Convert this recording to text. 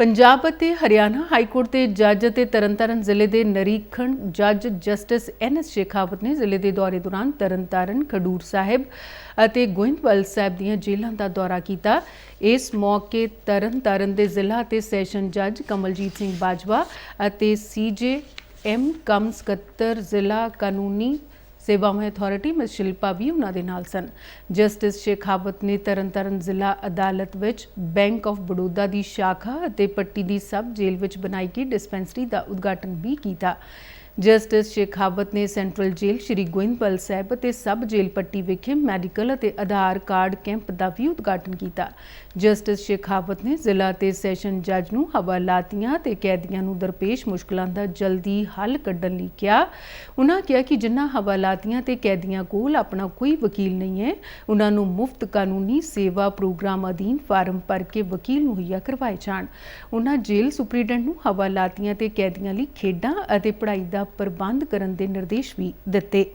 ਪੰਜਾਬ ਅਤੇ Haryana high court ਦੇ ਜੱਜ ਅਤੇ ਤਰਨਤਾਰਨ ਜ਼ਿਲ੍ਹੇ ਦੇ ਨਰੀਖਣ ਜੱਜ ਜਸਟਿਸ ਐਨ ਐਸ ਸ਼ੇਖਾਵਤ ਨੇ ਜ਼ਿਲ੍ਹੇ ਦੇ ਦੌਰੇ ਦੌਰਾਨ ਤਰਨਤਾਰਨ, ਖਡੂਰ ਸਾਹਿਬ ਅਤੇ ਗੋਇੰਦਵਾਲ ਸਾਹਿਬ ਦੀਆਂ ਜੇਲ੍ਹਾਂ ਦਾ ਦੌਰਾ ਕੀਤਾ। ਇਸ ਮੌਕੇ ਤਰਨਤਾਰਨ ਦੇ ਜ਼ਿਲ੍ਹਾ ਤੇ ਸੈਸ਼ਨ ਜੱਜ ਕਮਲਜੀਤ ਸਿੰਘ ਬਾਜਵਾ ਅਤੇ ਸੀਜੇ ਐਮ ਕਮ ਸਕੱਤਰ ਜ਼ਿਲ੍ਹਾ ਕਾਨੂੰਨੀ ਸੇਵਾਵਾਂ ਅਥਾਰਟੀ ਮਿਸ ਸ਼ਿਲਪਾ ਵੀ ਉਹਨਾਂ ਦੇ ਨਾਲ ਸਨ। ਜਸਟਿਸ ਸ਼ੇਖਾਵਤ ਨੇ ਤਰਨਤਾਰਨ ਜ਼ਿਲ੍ਹਾ ਅਦਾਲਤ ਵਿੱਚ ਬੈਂਕ ਆਫ ਬੜੌਦਾ ਦੀ ਸ਼ਾਖਾ ਅਤੇ ਪੱਟੀ ਦੀ ਸਬ ਜੇਲ੍ਹ ਵਿੱਚ ਬਣਾਈ ਗਈ ਡਿਸਪੈਂਸਰੀ ਦਾ ਉਦਘਾਟਨ ਵੀ ਕੀਤਾ। ਜਸਟਿਸ ਸ਼ੇਖਾਵਤ ਨੇ ਸੈਂਟਰਲ ਜੇਲ੍ਹ ਸ਼੍ਰੀ ਗੋਇੰਦਪਾਲ ਸਾਹਿਬ ਅਤੇ ਸਬ ਜੇਲ੍ਹ ਪੱਟੀ ਵਿਖੇ ਮੈਡੀਕਲ ਅਤੇ ਆਧਾਰ ਕਾਰਡ ਕੈਂਪ ਦਾ ਵੀ ਉਦਘਾਟਨ ਕੀਤਾ। ਜਸਟਿਸ ਸ਼ੇਖਾਵਤ ਨੇ ਜ਼ਿਲ੍ਹਾ ਤੇ ਸੈਸ਼ਨ ਜੱਜ ਨੂੰ ਹਵਾਲਾਤੀਆਂ ਤੇ ਕੈਦੀਆਂ ਨੂੰ ਦਰਪੇਸ਼ ਮੁਸ਼ਕਲਾਂ ਦਾ ਜਲਦੀ ਹੱਲ ਕੱਢਣ ਲਈ ਕਿਹਾ। ਉਹਨਾਂ ਕਿਹਾ ਕਿ ਜਿਨ੍ਹਾਂ ਹਵਾਲਾਤੀਆਂ ਤੇ ਕੈਦੀਆਂ ਕੋਲ ਆਪਣਾ ਕੋਈ ਵਕੀਲ ਨਹੀਂ ਹੈ ਉਹਨਾਂ ਨੂੰ ਮੁਫਤ ਕਾਨੂੰਨੀ ਸੇਵਾ ਪ੍ਰੋਗਰਾਮ ਅਧੀਨ ਫਾਰਮ ਭਰ ਕੇ ਵਕੀਲ ਮੁਹੱਈਆ ਕਰਵਾਏ ਜਾਣ। ਉਹਨਾਂ ਜੇਲ੍ਹ ਸੁਪਰੀਡੈਂਟ ਨੂੰ ਹਵਾਲਾਤੀਆਂ ਤੇ ਕੈਦੀਆਂ ਲਈ ਖੇਡਾਂ ਅਤੇ ਪੜ੍ਹਾਈ ਦਾ ਪ੍ਰਬੰਧ ਕਰਨ ਦੇ ਨਿਰਦੇਸ਼ ਵੀ ਦਿੱਤੇ।